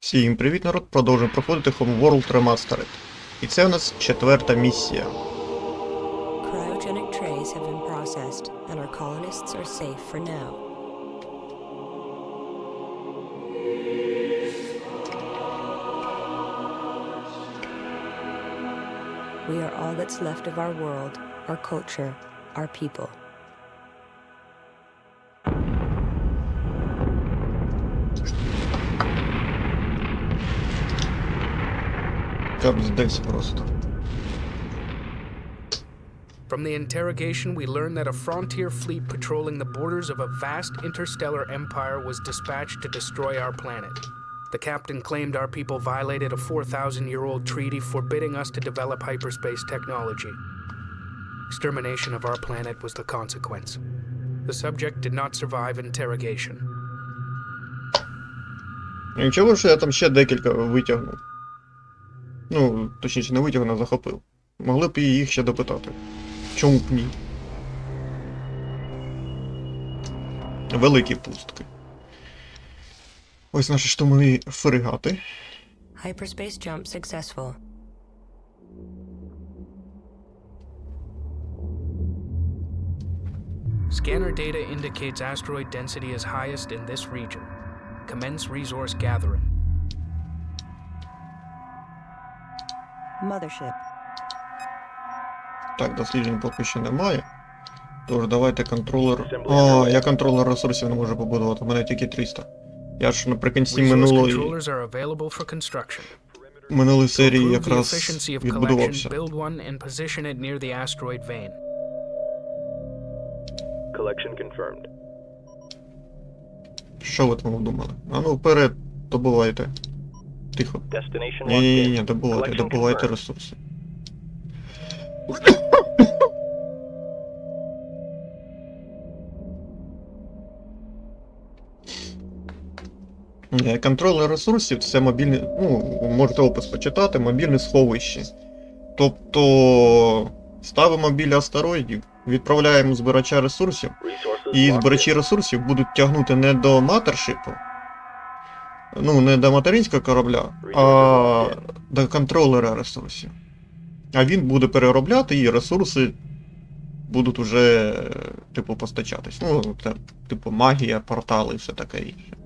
Всім привіт, народ! Продовжуємо проходити Homeworld Remastered. І це у нас четверта місія. Cryogenic trays have been processed, and our colonists are safe for now. We are all that's left of our world, our culture, our people. Капздець просто. From the interrogation, we learned that a frontier fleet patrolling the borders of a vast interstellar empire was dispatched to destroy our planet. The captain claimed our people violated a 4,000 year old treaty forbidding us to develop hyperspace technology. Extermination of our planet was the consequence. The subject did not survive interrogation. Нічого, що я там ще декілька витягнув. Ну, точніше, не витягнув, а захопив. Могли б і їх ще допитати. Чому б ні? Великі пустки. Ось наші штурмові фрегати. Hyperspace jump successful. Scanner data indicates asteroid density is highest in this region. Commence resource gathering. Mothership. Так, досліджень поки що немає. Тож давайте контролер. А, я контролер ресурсів не можу побудувати, у мене тільки 300. Я ж наприкінці минулої, минулої серії якраз відбудувався. Що ви там думали? А ну вперед, добувайте. Тихо. Destination Ні, ні, locked ні, in. добувайте, ресурси. Ні, Контролер ресурсів це мобільне, ну, можете опис почитати, мобільне сховище. Тобто ставимо біля астероїдів, відправляємо збирача ресурсів, і збирачі ресурсів будуть тягнути не до матершипу, ну, не до материнського корабля, а до контролера ресурсів. А він буде переробляти і ресурси будуть уже, типу, постачатись. Ну, це, типу, магія, портали і все таке інше.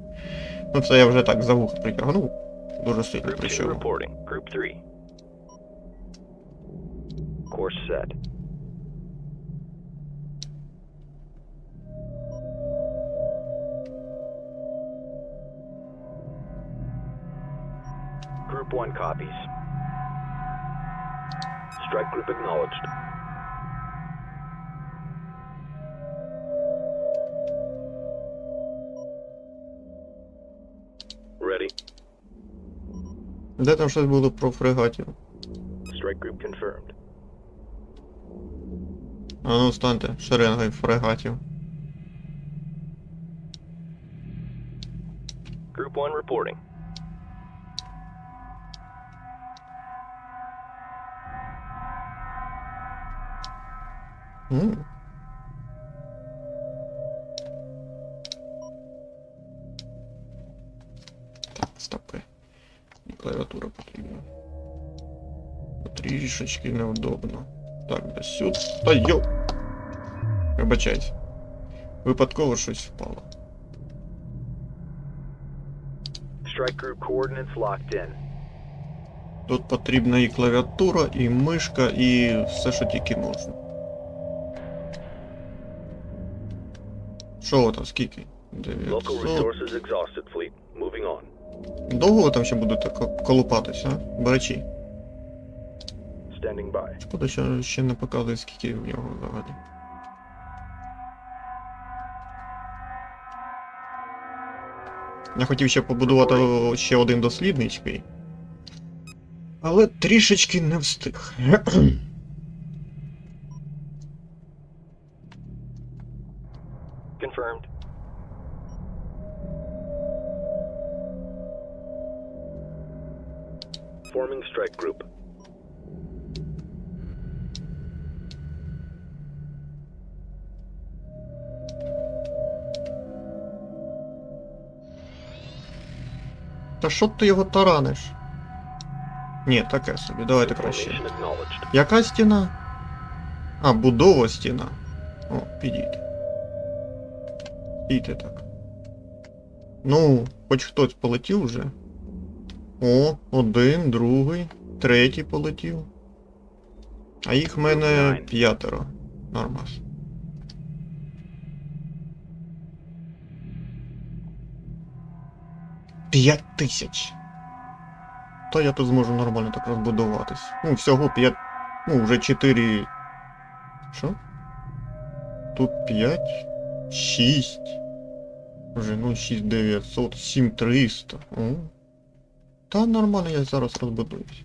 Ну, це я вже так за вух притягнув. Дуже сильно Group 2 прийшов. reporting. Group 3. Course set. Group 1 copies. Strike group acknowledged. Ready. Де там щось було про фрегатів? Strike group confirmed. А ну станьте, шеренгою фрегатів. Group 1 reporting. М. Так, стопи. І клавіатура потрібна. Трішечки неудобно. Так, десь сюди. Та йо! Вибачайте. Випадково щось впало. Strike group coordinates locked in. Тут потрібна і клавіатура, і мишка, і все, що тільки можна. Що там, скільки? 900. resources exhausted, fleet. Moving on. Довго ви там ще будете колупатися, а? Беречі. Шкода, що ще не показує, скільки в нього взагалі. Я хотів ще побудувати ще один дослідницький. Але трішечки не встиг. Forming strike group. Та що ти його тараниш? Ні, таке собі, давайте краще. Formation acknowledged. Яка стіна? А, будова стіна. О, підійде. Підійте так. Ну, хоч хтось полетів вже. О, один, другий, третій полетів. А їх в мене п'ятеро. Нормас. П'ять тисяч. Та я тут зможу нормально так розбудуватись. Ну, всього п'ять. Ну, вже 4. Що? Тут 5, 6. Вже ну 6900, 7300. О. Та нормально я зараз розбудуюсь.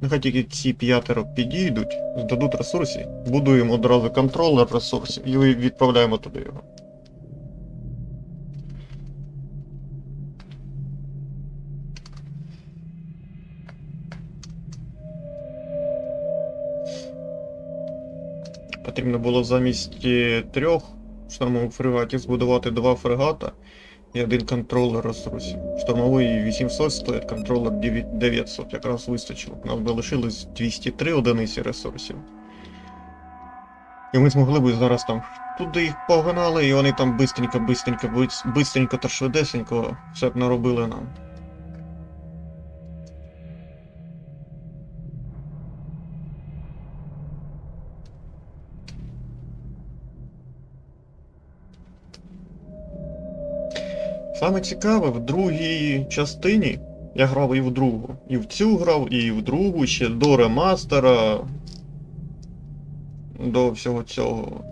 Нехай тільки ці п'ятеро підійдуть, здадуть ресурси, будуємо одразу контролер ресурсів і відправляємо туди його. Потрібно було замість е, трьох штурмових фрегатів збудувати два фрегата і один контролер ресурсів. Штурмовий 800 стоїть, контролер 900. Якраз вистачило. Нам би лишилось 203 одиниці ресурсів. І ми змогли б зараз там туди їх погнали, і вони там бистренько, бистренько та швидесенько все б наробили нам. Саме цікаве, в другій частині я грав і в другу. І в цю грав, і в другу ще до ремастера. До всього цього.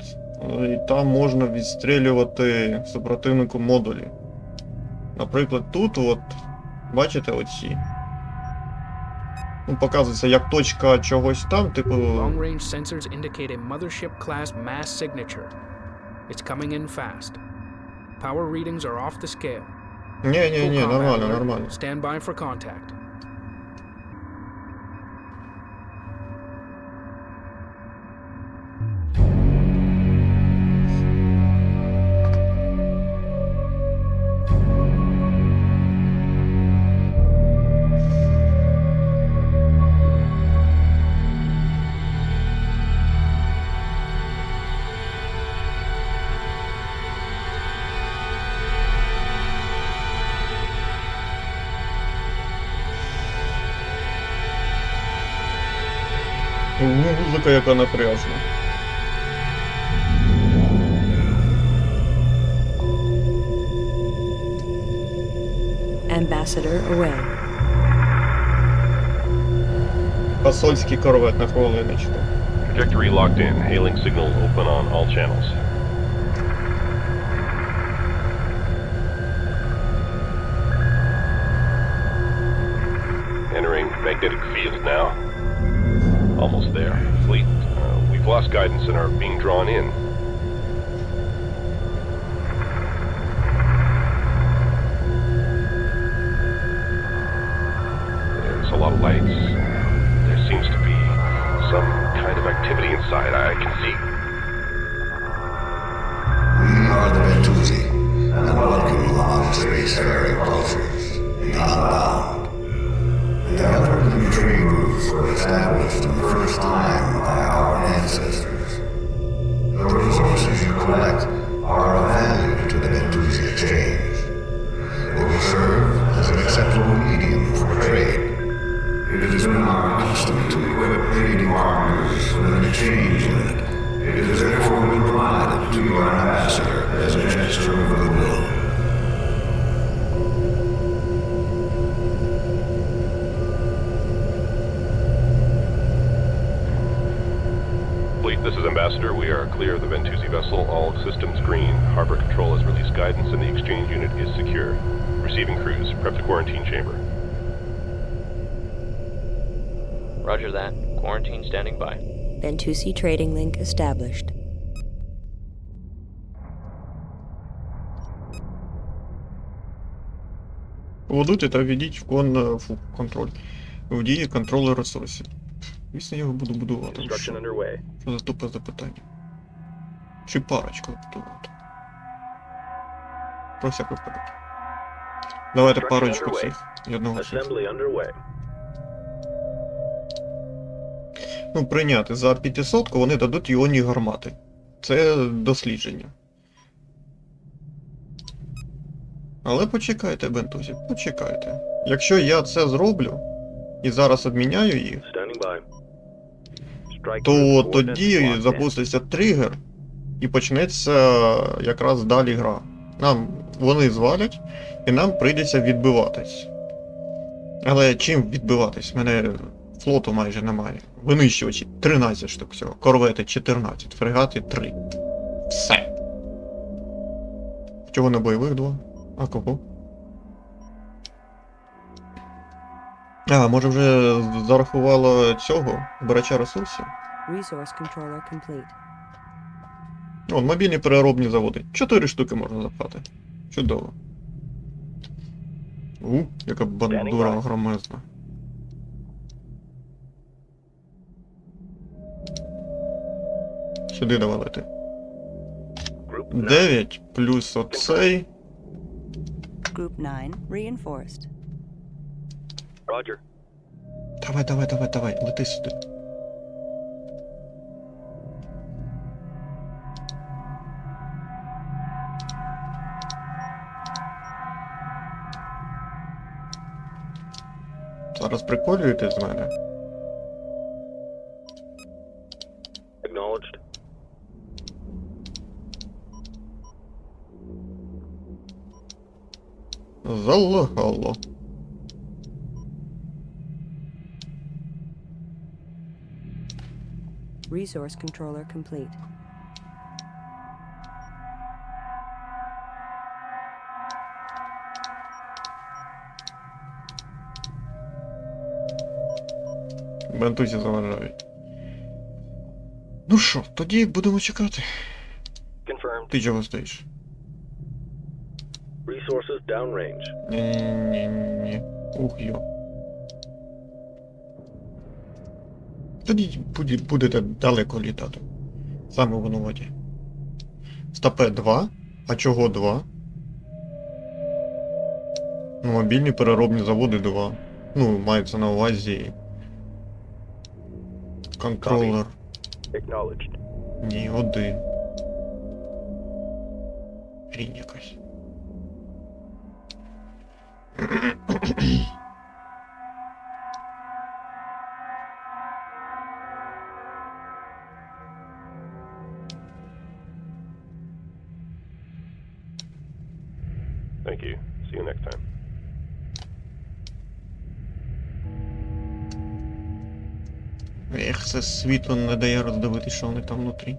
І там можна відстрілювати супротивнику модулі. Наприклад, тут, от, бачите, оці. Ну, показується, як точка чогось там, типу. Long range sensors indicate a mothership class mass signature. It's coming in fast. Power readings are off the scale. Nie. Stand by for contact. Музика яка напряжна. Ambassador away. Посольський корвет на хвилиночку. Trajectory locked in. Hailing signal open on all channels. Entering magnetic field now. Almost there. Fleet, uh, we've lost guidance and are being drawn in. There's a lot of lights. Ambassador as a gesture of goodwill. Fleet, this is Ambassador. We are clear of the Ventusi vessel. All systems green. Harbor Control has released guidance and the exchange unit is secure. Receiving crews. Prep the quarantine chamber. Roger that. Quarantine standing by. Ventusi trading link established. Поводуйте та введіть в кон е, фу, контроль. В дії контролер ресурсів. Звісно, я його буду будувати. Що, що за тупе запитання? Чи парочку будувати? Про всяк випадок. Давайте парочку цих одного. Ну, прийняти за 500 вони дадуть іонні гармати. Це дослідження. Але почекайте, бентузі, почекайте. Якщо я це зроблю і зараз обміняю їх, то тоді запуститься тригер і почнеться якраз далі гра. Нам вони звалять, і нам прийдеться відбиватись. Але чим відбиватись? Мене флоту майже немає. Винищувачі 13 штук всього, корвети 14, фрегати 3. Все. Чого на бойових два? А кого? А, може вже зарахувало цього збирача ресурсів? Resource controller complete. О, мобільні переробні заводи. Чотири штуки можна запхати. Чудово. У, яка бандура громезна. Сюди давалити. Group 9 плюс оцей. Group 9 reinforced. Roger. Давай, давай, давай, давай, лети сюди. Зараз приколюєте з мене. Залагало. Resource controller complete. Бентузі заважають. Ну що, тоді будемо чекати. Confirmed. Ти чого стоїш? Downrange. Ні-ні-ні. Ух йо. Тоді буде- будете далеко літати. Саме винуваті. Стапе 2. А чого 2? Ну, мобільні переробні заводи 2. Ну, мається на увазі. Контролер. Ні, один. Хрінь якась. Thank you. See you next time. Ех, це світло не дає роздивитись, що вони там внутрі.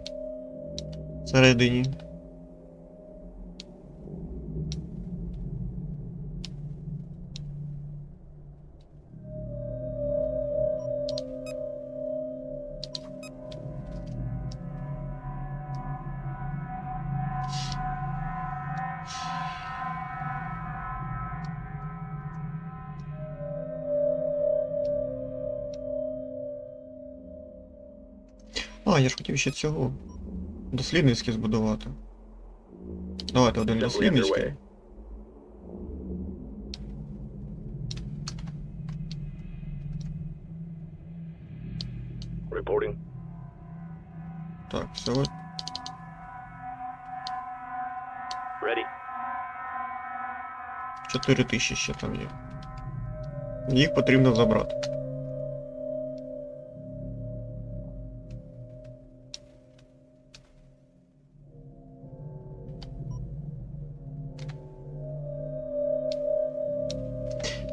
Всередині. Хотів ще цього. Дослідницький збудувати. Давайте один дослідницький. Reporting. Так, все. Ready. 4 тисячі ще там є. Їх потрібно забрати.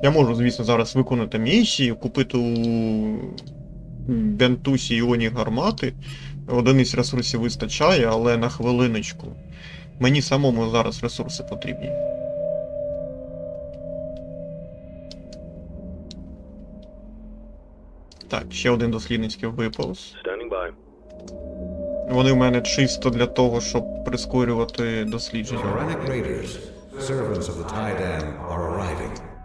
Я можу, звісно, зараз виконати місію, купити у Бентусі іоні гармати. Одиниць ресурсів вистачає, але на хвилиночку. Мені самому зараз ресурси потрібні. Так, ще один дослідницький виповз. Вони в мене чисто для того, щоб прискорювати дослідження.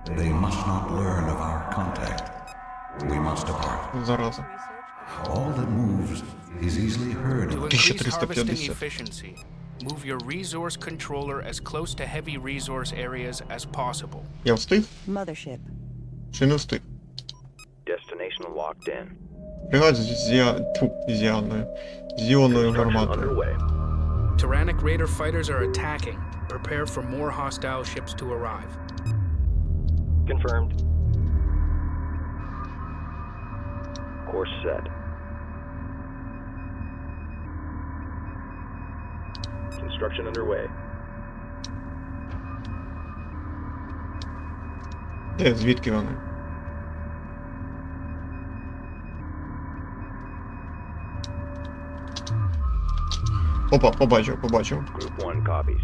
Tyrannic raiders, servants of the Tydam, are arriving. They must not learn of our contact. We must depart. Зараза. All that moves is easily heard. To increase harvesting 1350. efficiency, Move your resource controller as close to heavy resource areas as possible. Я встиг Mothership. чи не встиг? Destination locked in. Бригад з зя... Тьфу, з Яною. З іонною Construction гарматою. underway. Tyrannic Raider fighters are attacking. Prepare for more hostile ships to arrive. Confirmed. Course set. Construction underway. Де, звідки вони? Опа, побачив, побачив. Group 1 copies.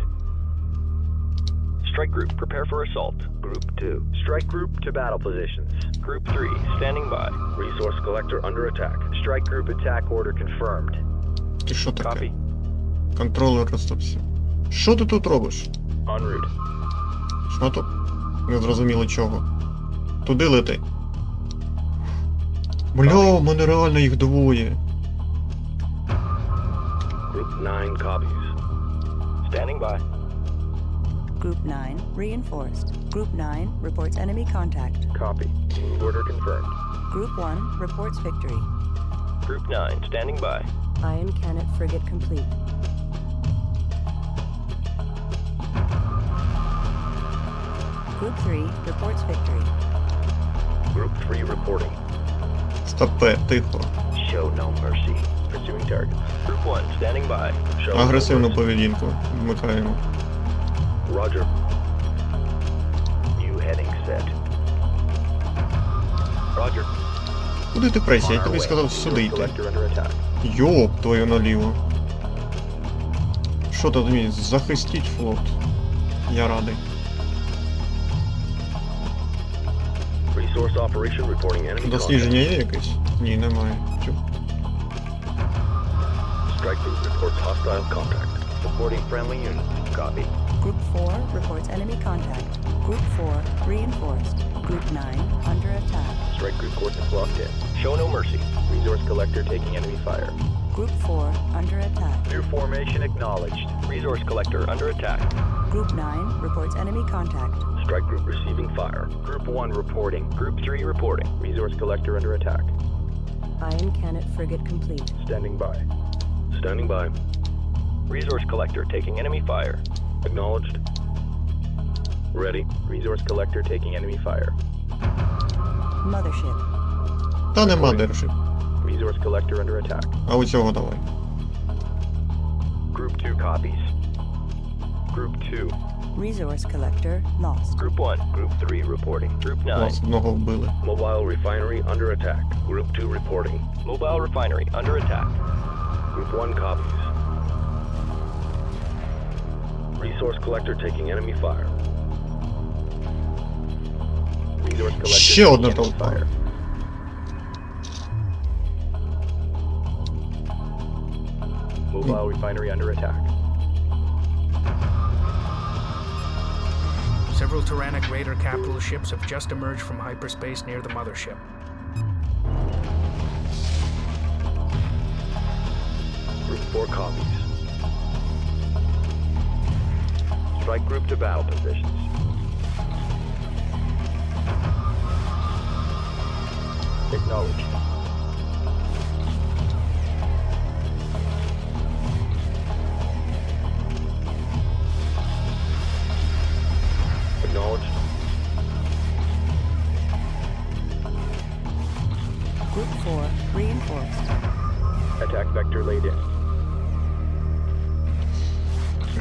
Strike group, prepare for assault. Group 2. Strike group to battle positions. Group 3, standing by. Resource collector under attack. Strike group attack order confirmed. Ти що таке? Copy. Контролер розстався. Що ти тут робиш? En route. Що тут? Не зрозуміло чого. Туди лети. Бля, у мене реально їх двоє. Group 9 copies. Standing by. Group 9 reinforced. Group 9 reports enemy contact. Copy. Order confirmed. Group 1 reports victory. Group 9 standing by. Iron Cannon frigate complete. Group 3 reports victory. Group 3 reporting. Стопе, тихо. Show no mercy. Pursuing target. Group 1 standing by. Show no Агресивну mercy. поведінку вмикаємо. Roger. New heading set. Roger. Куди ти пресі? Я тобі сказав сюди йти. Йоп, твою наліво. Що тут мені? Захистіть флот. Я радий. Дослідження є якесь? Ні, немає. Contact. Strike group reports hostile contact. Supporting friendly unit. Copy. Group 4 reports enemy contact. Group 4 reinforced. Group 9 under attack. Strike group coordinates locked in. Show no mercy. Resource collector taking enemy fire. Group 4 under attack. New formation acknowledged. Resource collector under attack. Group 9 reports enemy contact. Strike group receiving fire. Group 1 reporting. Group 3 reporting. Resource collector under attack. Iron Cannon frigate complete. Standing by. Standing by. Resource collector taking enemy fire. Acknowledged. Ready. Resource collector taking enemy fire. Mothership. Та нема держи. Resource collector under attack. А у цього давай. Group 2 copies. Group 2. Resource collector lost. Group 1. Group 3 reporting. Group 9. Клас, одного вбили. Mobile refinery under attack. Group 2 reporting. Mobile refinery under attack. Group 1 copies. Resource collector taking enemy fire. Resource collector Ще taking одна enemy толпа. fire. Mobile refinery under attack. Several Tyrannic Raider capital ships have just emerged from hyperspace near the mothership. Group 4 copies. Strike group to battle positions. Acknowledged. Acknowledged. Group 4 reinforced. Attack vector laid in.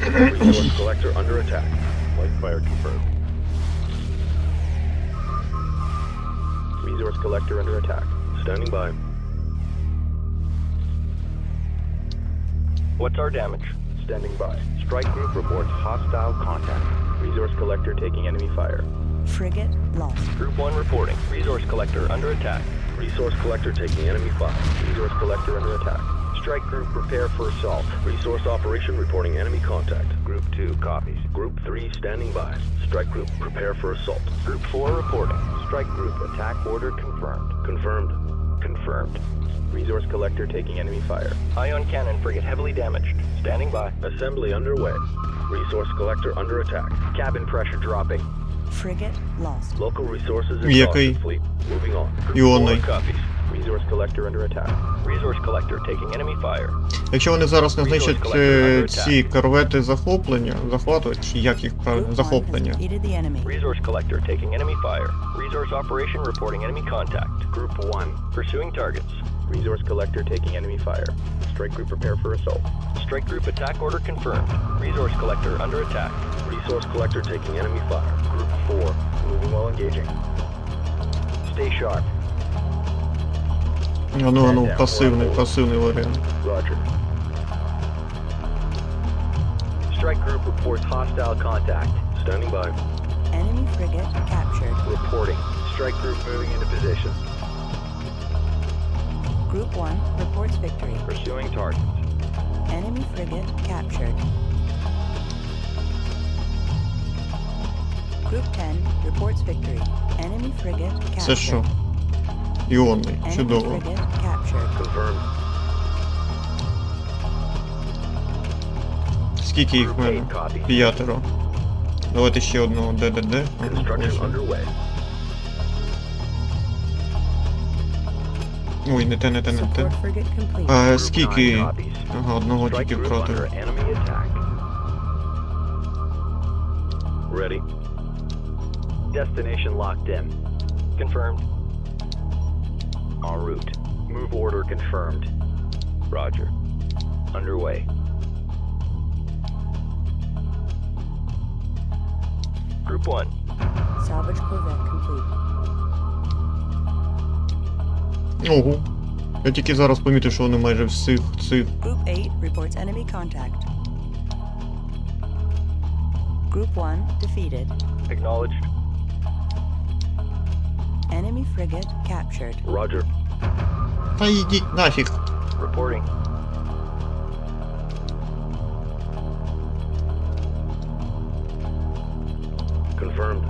Resource collector under attack. Light fire confirmed. Resource collector under attack. Standing by. What's our damage? Standing by. Strike group reports hostile contact. Resource collector taking enemy fire. Frigate lost. Group 1 reporting. Resource collector under attack. Resource collector taking enemy fire. Resource collector under attack. Strike Group, prepare for assault. Resource operation reporting enemy contact. Group 2 copies. Group 3 standing by. Strike Group, prepare for assault. Group 4 reporting. Strike Group, attack order confirmed. Confirmed. Confirmed. Resource collector taking enemy fire. Ion cannon frigate heavily damaged. Standing by. Assembly underway. Resource collector under attack. Cabin pressure dropping. Frigate lost. Local resources exhausted. Fleet moving on. Group 4 copies. Resource collector under attack. Resource collector taking enemy fire. Якщо вони зараз не знищать е, ці корвети захоплення, захвату, чи як їх правильно, Group 1 has захоплення. defeated the enemy. Resource collector taking enemy fire. Resource operation reporting enemy contact. Group 1. Pursuing targets. Resource collector taking enemy fire. Strike group prepare for assault. Strike group attack order confirmed. Resource collector under attack. Resource collector taking enemy fire. Group 4. Moving while engaging. Stay sharp. Ну, ну, пасивний, пасивний варіант. Roger. Strike group reports hostile contact. Standing by. Enemy frigate captured. Reporting. Strike group moving into position. Group 1 reports victory. Pursuing targets. Enemy frigate captured. Group 10 reports victory. Enemy frigate captured. Іонний, чудово. frigate captured. Confirmed. Скільки їх в мене? П'ятеро. Давайте ще одного ДДД. Ой, не те, не те, не те. Support frigate complete. А скільки? Ага, одного тільки втратив. Ready. Destination locked in. Confirmed. En route. Move order confirmed. Roger. Underway. Group 1. Salvage corvette complete. Ого. Я тільки зараз помітив, що вони майже всіх цих. Group 8 reports enemy contact. Group 1 defeated. Acknowledged. Enemy frigate captured. Roger. Та йдіть нафіг. Reporting. Confirmed.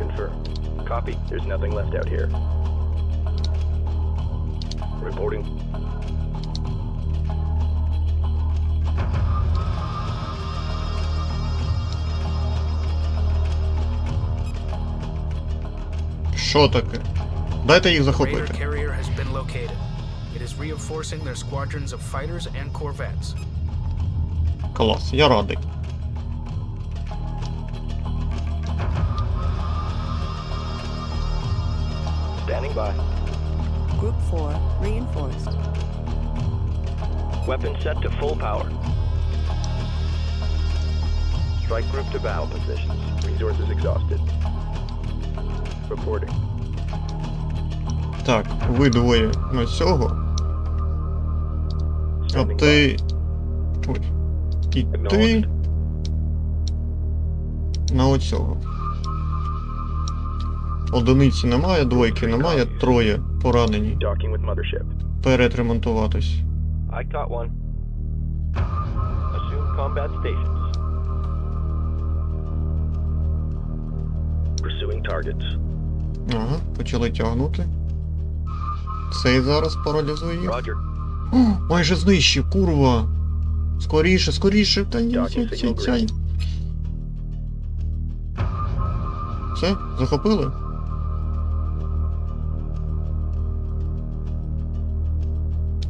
Confirmed. Copy. There's nothing left out here. Reporting. Що таке? Дайте їх Raider захопити. carrier has been located. It is reinforcing their squadrons of fighters and corvettes. Клас, я радий. Standing by. Group 4 reinforced. Weapon set to full power. Strike group to battle positions. Resources exhausted. Так, ви двоє на цього. А ти. Ой. І ти на оцього. Одиниці немає, двойки немає, троє поранені. Stations. Pursuing targets. Ага, почали тягнути. Цей зараз паралізує їх. О, майже знищив, курва! Скоріше, скоріше, та ні, signal цяй. Все, захопили?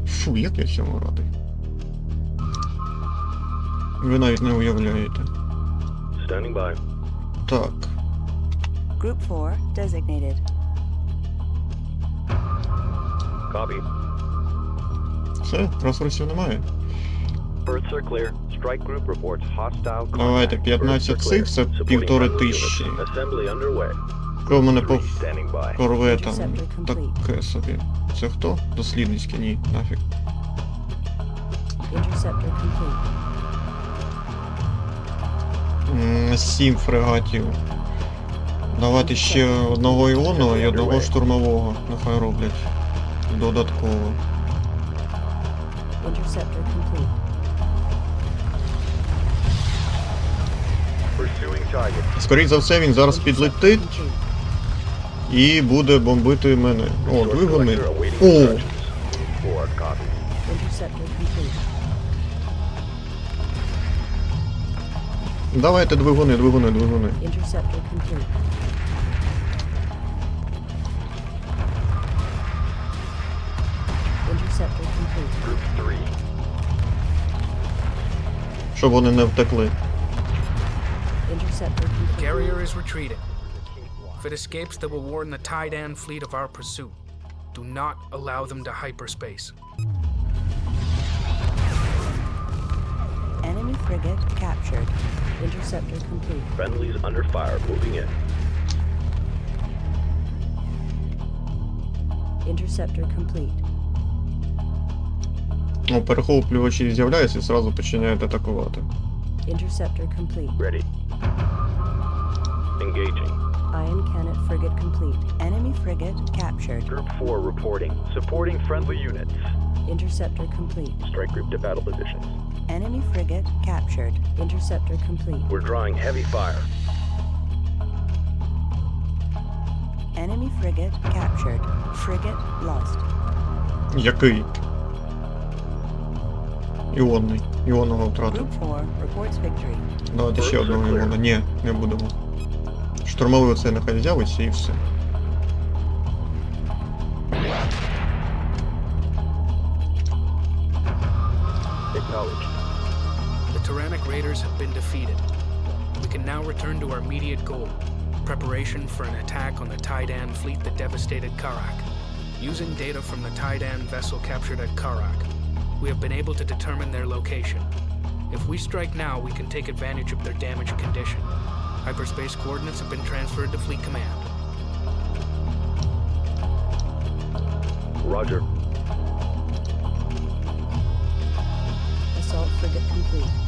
Фу, як я цьому радий. Ви навіть не уявляєте. Так, Group 4 designated. Copy. все, ресурсів немає. Berths are clear. Strike group reports hostile Давайте, contact. 15 Berths are цих, це півтори тисячі. Assembly underway. Що в мене по корветам? Таке собі. Це хто? Дослідницький, ні, нафіг. Сім фрегатів. Давайте ще одного іонного і одного штурмового. Нехай роблять. Додатково. Interceptor complete. Скоріше за все, він зараз підлетить. І буде бомбити мене. О, двигуни. О, давайте двигуни, двигуни, двигуни. Interceptor complete. Group three. Щоб вони не втекли. Interceptor complete. Carrier is retreating. If it escapes, they will warn the Taidan fleet of our pursuit. Do not allow them to hyperspace. Enemy frigate captured. Interceptor complete. Friendlies under fire. Moving in. Interceptor complete. Ну, перехоплювачі з'являються і зразу починають атакувати. Interceptor complete. Ready. Engaging. Iron cannon frigate complete. Enemy frigate captured. Group four reporting. Supporting friendly units. Interceptor complete. Strike group to battle positions. Enemy frigate captured. Interceptor complete. We're drawing heavy fire. Enemy frigate captured. Frigate lost. Який? Іонний. Іонного втратив. Group 4 reports victory. Давайте ще одного Іона. Ні, не будемо. Штурмовий оцей нехай з'явиться і все. Acknowledged. The Tyrannic Raiders have been defeated. We can now return to our immediate goal preparation for an attack on the Taidan fleet that devastated Karak. Using data from the Taidan vessel captured at Karak, we have been able to determine their location. If we strike now, we can take advantage of their damaged condition. Hyperspace coordinates have been transferred to Fleet Command. Roger. Assault frigate complete.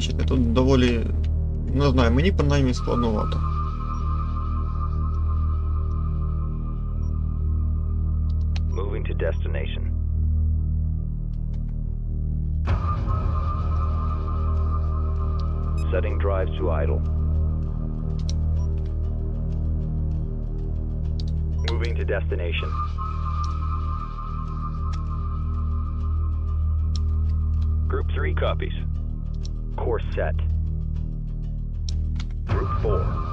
Бачите, тут доволі. Не знаю, мені принаймні складновато. Moving to destination. Setting drives to idle. Moving to destination. Group 3 copies. Course set. Group 4.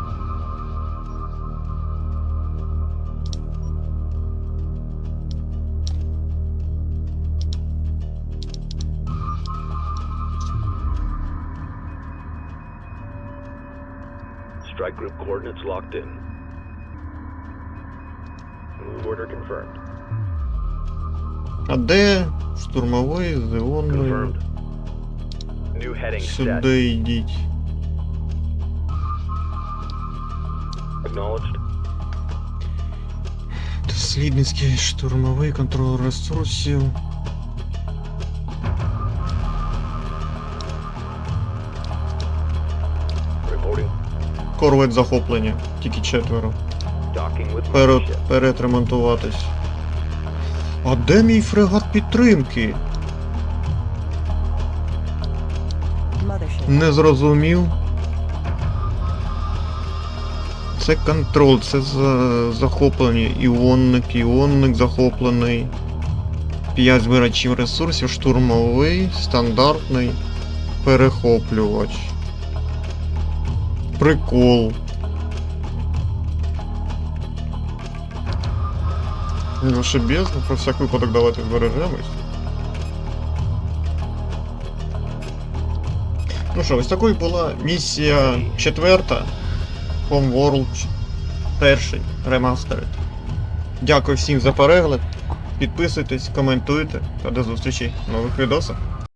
Strike group coordinates locked in. Move order confirmed. А де штурмовий з іонною? Confirmed. Сюди йдіть. Дослідницький штурмовий контроль ресурсів. Корвет захоплення. Тільки четверо. Перед, перетремонтуватись. А де мій фрегат підтримки? Не зрозумів. Це контроль, це за... захоплення. Іонник, іонник захоплений. 5 збирачів ресурсів, штурмовий, стандартний, перехоплювач. Прикол. Ще бездну, про всяк випадок давайте збережемось. Ну що, ось такою була місія четверта. Homeworld перший ремастерит. Дякую всім за перегляд. Підписуйтесь, коментуйте та до зустрічі в нових відосах.